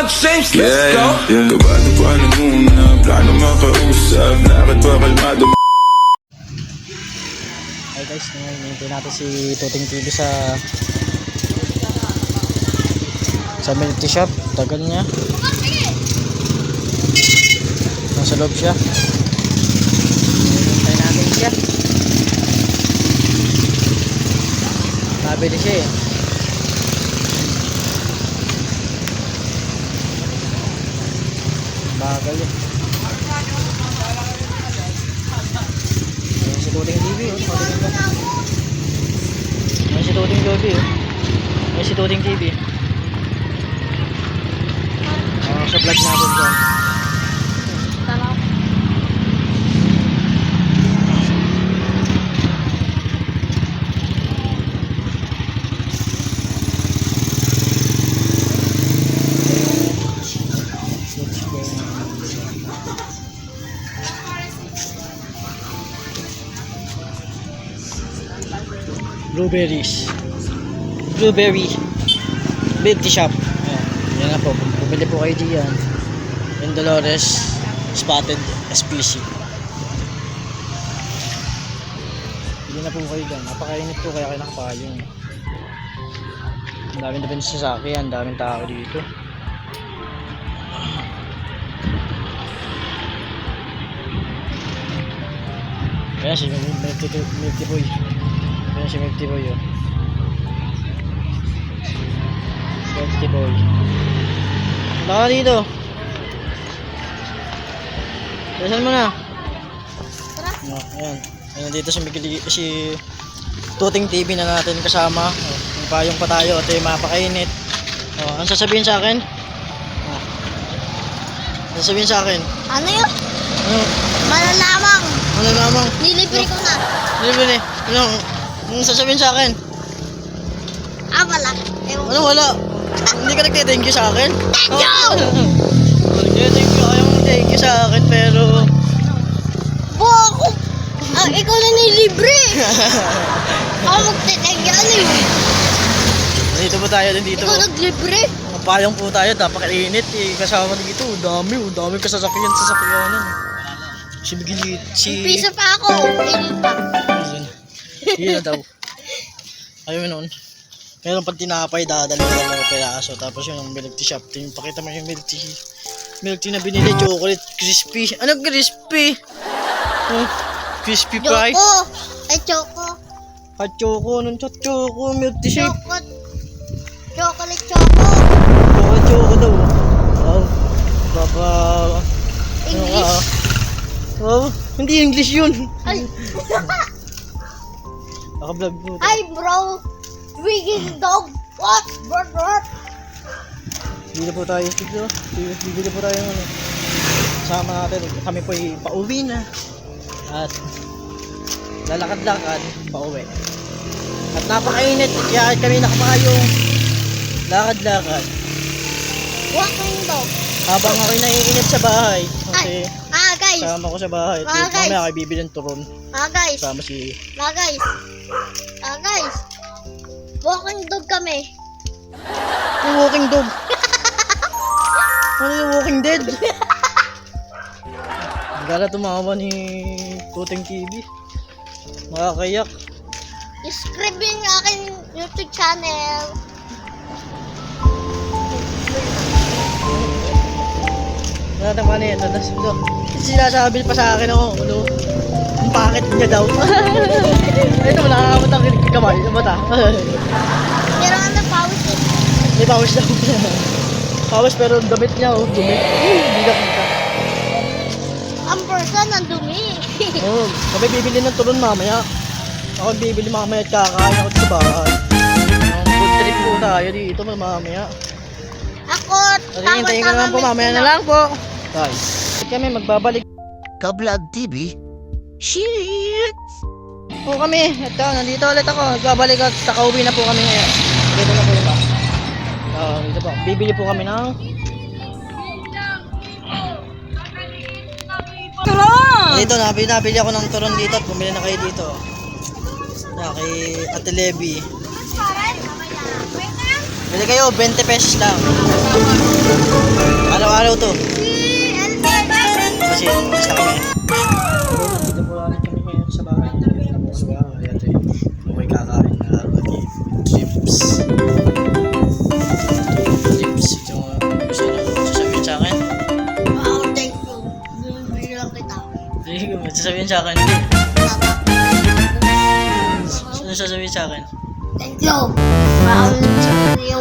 I'll change, let's Yeah, go yeah, yeah. Kabado pa na muna Plano makausap Lakad pa kalmado Hi guys, ngayon hinintay natin si Tuting TV sa sa milk shop. Tagal niya. Nasa loob siya. Hinintay natin siya. Nabili siya eh. Bagal eh. Ayan si Tuting TV oh. Ayan si Tuting TV oh. Ayan si Tuting TV. Ah, sa vlog natin dyan. Blueberries. Blueberry. Tea shop. Ayan. Yan na po. Bumili po kayo diyan. Yung Dolores Spotted SPC. Bili na po kayo dyan. Napakainit po kaya kayo nakapayong. Ang daming daming sasakyan. Ang daming tao dito. Ayan si Milky, Milky Boy. Ayan si Milky Boy oh. Milky Boy. Baka dito. Saan mo na? No, ayan. Ayan dito si Miguel, si Tuting TV na natin kasama. Oh, yung payong pa tayo at yung mapakainit. Oh, ang sasabihin sa akin? Oh. Ang sasabihin sa akin? Ano yun? Ano? Malalamang. Ano lamang? Nilibre ko na. Libre. Ano? Ang sasabihin sa akin? Ah, wala. Ewan Ano wala? Hindi ka nagte-thank you sa akin? Thank you! Nagte-thank you. Ayaw mong thank you sa akin pero... po ako. Ah, ikaw na nilibre. ako magte-thank you. Ano yun? Dito po tayo din dito. Ikaw naglibre. Mapayong po tayo. Napakainit eh. Kasama dito. Dami. oh. Dami kasasakyan sa sakyanan. Si Miguel. Si... Pisa pa ako. Init pa. Yun. Na daw. Mo noon. Meron pang tinapay, dadali ka lang ng peraso. Tapos yun ang milk tea shop. Tingin, pakita mo yung milk tea. Milk tea na binili, chocolate, crispy. Ano crispy? Oh, crispy fry. Choco. Ay, choco. Hot choco, anong hot choco? Milk tea shop. Choco. Chocolate choco. Hot choco daw. Wow. Baba. Ano ka? English. Wow. Hindi English yun. Ay. Naka-vlog po. Ay, bro. Wigging dog. What? What? What? Bili po tayo dito. Bibili po tayo ano. Sama natin. Kami po ay pauwi na. At lalakad-lakad pauwi. At napakainit. Kaya kami nakapayong lakad-lakad. Walking dog. Habang ako'y naiinip sa bahay. Kasi Ay. Ah, guys. kasama ko sa bahay. Ah, guys. mamaya ako'y bibili ng turon. Ah, guys. Kasama si... Ah, guys. Ah, guys. Walking dog kami. Yung walking dog. ano yung walking dead? Gala tumawa ni Tuting TV. Makakayak. Subscribe yung aking YouTube channel. Wala na paano yan. Ano, ano, sinasabi pa sa akin ako, ano, ang bakit niya daw. Ito, nakakabot ang kamay mata. Pero ano, pause eh. May pawis daw. pawis pero ang damit niya, oh, dumi. Hindi na kita. Ang person, ang dumi. Oh, kami bibili ng turon mamaya. Ako bibili mamaya at kakain ako sa bahay. Food trip po tayo dito mamaya. Ako, Kasi hintayin ka naman po, mamaya na lang po. Tay. Kami magbabalik Kablog TV. Shit! Po kami, ito, nandito ulit ako. Nagbabalik at takauwi na po kami ngayon. Dito na po yung bus. So, dito po. Bibili po kami ng... Turon! Dito, nabili, nabili ako ng turon dito at bumili na kayo dito. Na, kay Ate Levy. Bili kayo, 20 pesos lang. Araw-araw to. Kasi, basta kami. Sige, may sasabihin sa akin. Ano sasabihin sa akin? Thank you. Maraming salamat sa iyo.